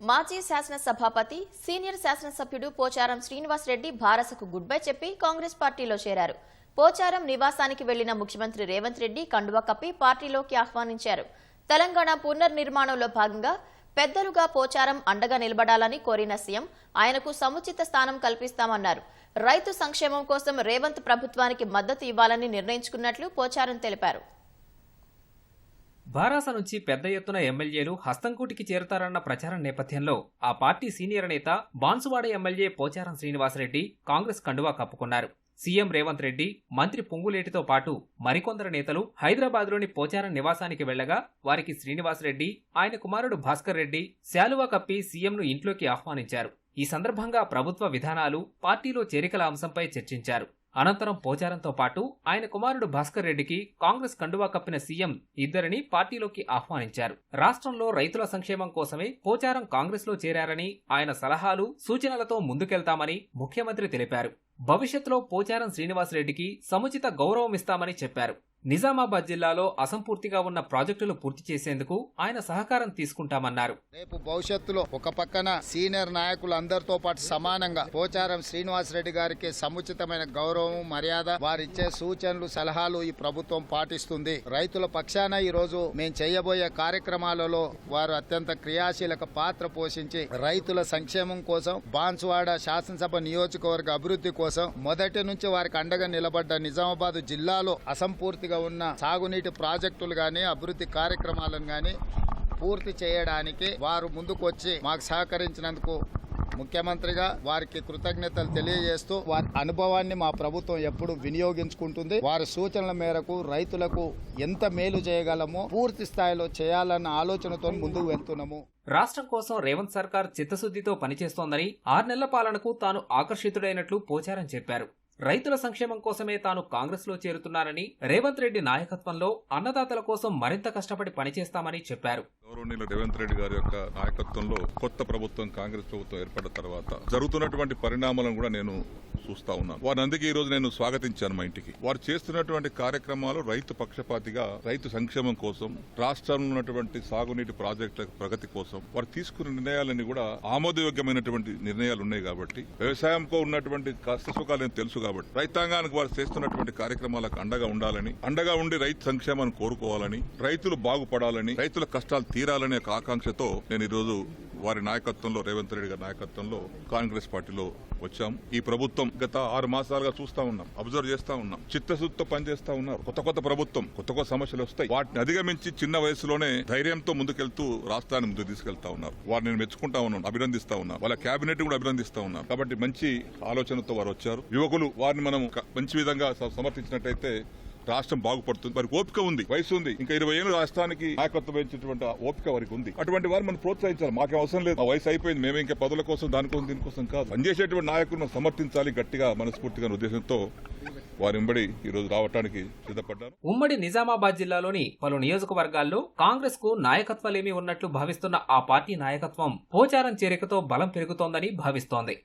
మాజీ శాసనసభాపతి సీనియర్ శాసనసభ్యుడు పోచారం శ్రీనివాసరెడ్డి భారసకు గుడ్ బై చెప్పి కాంగ్రెస్ పార్టీలో చేరారు. పోచారం నివాసానికి వెళ్ళిన ముఖ్యమంత్రి రేవంత్ రెడ్డి కండువా కప్పి పార్టీలోకి ఆహ్వానించారు. తెలంగాణ పునర్నిర్మాణంలో భాగంగా పెద్దలుగా పోచారం అండగా నిలబడాలని కోరిన సీఎం ఆయనకు సముచిత స్థానం కల్పిస్తామన్నారు. రైతు సంక్షేమం కోసం రేవంత్ ప్రభుత్వానికి మద్దతు ఇవ్వాలని నిర్ణయించుకున్నట్లు పోచారం తెలిపారు. బారాస నుంచి పెద్ద ఎత్తున ఎమ్మెల్యేలు హస్తంకూటికి చేరుతారన్న ప్రచారం నేపథ్యంలో ఆ పార్టీ సీనియర్ నేత బాన్సువాడ ఎమ్మెల్యే పోచారం శ్రీనివాసరెడ్డి కాంగ్రెస్ కండువా కప్పుకున్నారు. సీఎం రేవంత్ రెడ్డి మంత్రి పొంగులేటితో పాటు మరికొందరు నేతలు హైదరాబాద్లోని పోచారం నివాసానికి వెళ్ళగా వారికి శ్రీనివాసరెడ్డి ఆయన కుమారుడు భాస్కర్ రెడ్డి శాలువా కప్పి సీఎంను ఇంట్లోకి ఆహ్వానించారు. ఈ సందర్భంగా ప్రభుత్వ విధానాలు పార్టీలో చేరికల అంశంపై చర్చించారు. అనంతరం పోచారంతో పాటు ఆయన కుమారుడు భాస్కర్ రెడ్డికి కాంగ్రెస్ కండువా కప్పిన సీఎం ఇద్దరిని పార్టీలోకి ఆహ్వానించారు. రాష్ట్రంలో రైతుల సంక్షేమం కోసమే పోచారం కాంగ్రెస్లో చేరారని ఆయన సలహాలు సూచనలతో ముందుకెళ్తామని ముఖ్యమంత్రి తెలిపారు. భవిష్యత్తులో పోచారం శ్రీనివాసరెడ్డికి సముచిత గౌరవం ఇస్తామని చెప్పారు. నిజామాబాద్ జిల్లాలో అసంపూర్తిగా ఉన్న ప్రాజెక్టులు పూర్తి చేసేందుకు ఆయన సహకారం తీసుకుంటామన్నారు. రేపు భవిష్యత్తులో ఒక పక్కన సీనియర్ నాయకులు అందరితో పాటు సమానంగా పోచారం శ్రీనివాసరెడ్డి గారికి సముచితమైన గౌరవం మర్యాద వారిచ్చే సూచనలు సలహాలు ఈ ప్రభుత్వం పాటిస్తుంది. రైతుల పక్షాన ఈ రోజు మేము చేయబోయే కార్యక్రమాలలో వారు అత్యంత క్రియాశీలక పాత్ర పోషించి రైతుల సంక్షేమం కోసం బాన్సువాడ శాసనసభ నియోజకవర్గ అభివృద్ధి కోసం మొదటి నుంచి వారికి అండగా నిలబడ్డ నిజామాబాద్ జిల్లాలో అసంపూర్తిగా ఉన్న సాగునీటి ప్రాజెక్టులు గాని అభివృద్ధి కార్యక్రమాలను గాని పూర్తి చేయడానికి వారు ముందుకు వచ్చి మాకు సహకరించినందుకు ముఖ్యమంత్రిగా వారికి కృతజ్ఞతలు తెలియజేస్తూ వారి అనుభవాన్ని మా ప్రభుత్వం ఎప్పుడు వినియోగించుకుంటుంది. వారి సూచనల మేరకు రైతులకు ఎంత మేలు చేయగలమో పూర్తి స్థాయిలో చేయాలన్న ఆలోచనతో ముందుకు వెళ్తున్నాము. రాష్ట్రం కోసం రేవంత్ సర్కార్ చిత్తశుద్దితో పనిచేస్తోందని ఆరు నెలల పాలనకు తాను ఆకర్షితుడైనట్లు పోచారం చెప్పారు. రైతుల సంక్షేమం కోసమే తాను కాంగ్రెస్లో చేరుతున్నానని రేవంత్ రెడ్డి నాయకత్వంలో అన్నదాతల కోసం మరింత కష్టపడి పనిచేస్తామని చెప్పారు. గౌరవనీయులు రేవంత్ రెడ్డి గారి యొక్క నాయకత్వంలో కొత్త ప్రభుత్వం కాంగ్రెస్ ప్రభుత్వం ఏర్పడిన తర్వాత జరుగుతున్నటువంటి పరిణామాలను కూడా నేను చూస్తా ఉన్నాను వారి అందుకే ఈ రోజు నేను స్వాగతించాను మా ఇంటికి. వారు చేస్తున్నటువంటి కార్యక్రమాలు రైతు పక్షపాతిగా రైతు సంక్షేమం కోసం రాష్ట్రంలో ఉన్నటువంటి సాగునీటి ప్రాజెక్టుల ప్రగతి కోసం వారు తీసుకున్న నిర్ణయాలన్నీ కూడా ఆమోదయోగ్యమైనటువంటి నిర్ణయాలు ఉన్నాయి కాబట్టి వ్యవసాయంతో ఉన్నటువంటి కష్ట సుఖాలు నేను తెలుసు కాబట్టి రైతాంగానికి వారు చేస్తున్నటువంటి కార్యక్రమాలకు అండగా ఉండాలని అండగా ఉండి రైతు సంక్షేమాన్ని కోరుకోవాలని రైతులు బాగుపడాలని రైతుల కష్టాలు తీరాలనే ఒక ఆకాంక్షతో నేను ఈరోజు వారి నాయకత్వంలో రేవంత్ రెడ్డి గారి నాయకత్వంలో కాంగ్రెస్ పార్టీలో వచ్చాం. ఈ ప్రభుత్వం గత ఆరు మాసాలుగా చూస్తా ఉన్నాం అబ్జర్వ్ చేస్తా ఉన్నాం చిత్తశుద్ధితో పనిచేస్తా ఉన్నారు. కొత్త కొత్త ప్రభుత్వం కొత్త కొత్త సమస్యలు వస్తాయి. వాటిని అధిగమించి చిన్న వయసులోనే ధైర్యంతో ముందుకెళ్తూ రాష్ట్రాన్ని ముందుకు తీసుకెళ్తా ఉన్నారు. వారిని నేను మెచ్చుకుంటా ఉన్నాను అభినందిస్తా ఉన్నాను వాళ్ళ కేబినెట్ కూడా అభినందిస్తా ఉన్నాను కాబట్టి మంచి ఆలోచనతో వారు వచ్చారు. యువకులు వారిని మనం మంచి విధంగా సమర్థించినట్టయితే రాష్ట్రం బాగుపడుతుంది. వారికి ఓపిక ఉంది. వయసు ఉంది. ఇంకా ఇరవై ఏళ్ళు రాష్ట్రానికి నాయకత్వం వహించినటువంటి ఓపిక వారికి ఉంది. అటువంటి వారు మనం ప్రోత్సహించాలి. మాకు అవసరం లేదు. వయసు అయిపోయింది. మేము ఇంకా పదవుల కోసం దానికోసం దీనికోసం కాదు. పనిచేసేటువంటి నాయకులను మనం సమర్థించాలి. గట్టిగా మనస్ఫూర్తిగా ఉద్దేశంతో వారి వెంబడి ఈ రోజు రావడానికి సిద్ధపడ్డారు ఉమ్మడి నిజామాబాద్ జిల్లాలోని పలు నియోజకవర్గాల్లో కాంగ్రెస్కు నాయకత్వాలేమీ ఉన్నట్లు భావిస్తున్న ఆ పార్టీ నాయకత్వం పోచారం చేరికతో బలం పెరుగుతోందని భావిస్తోంది.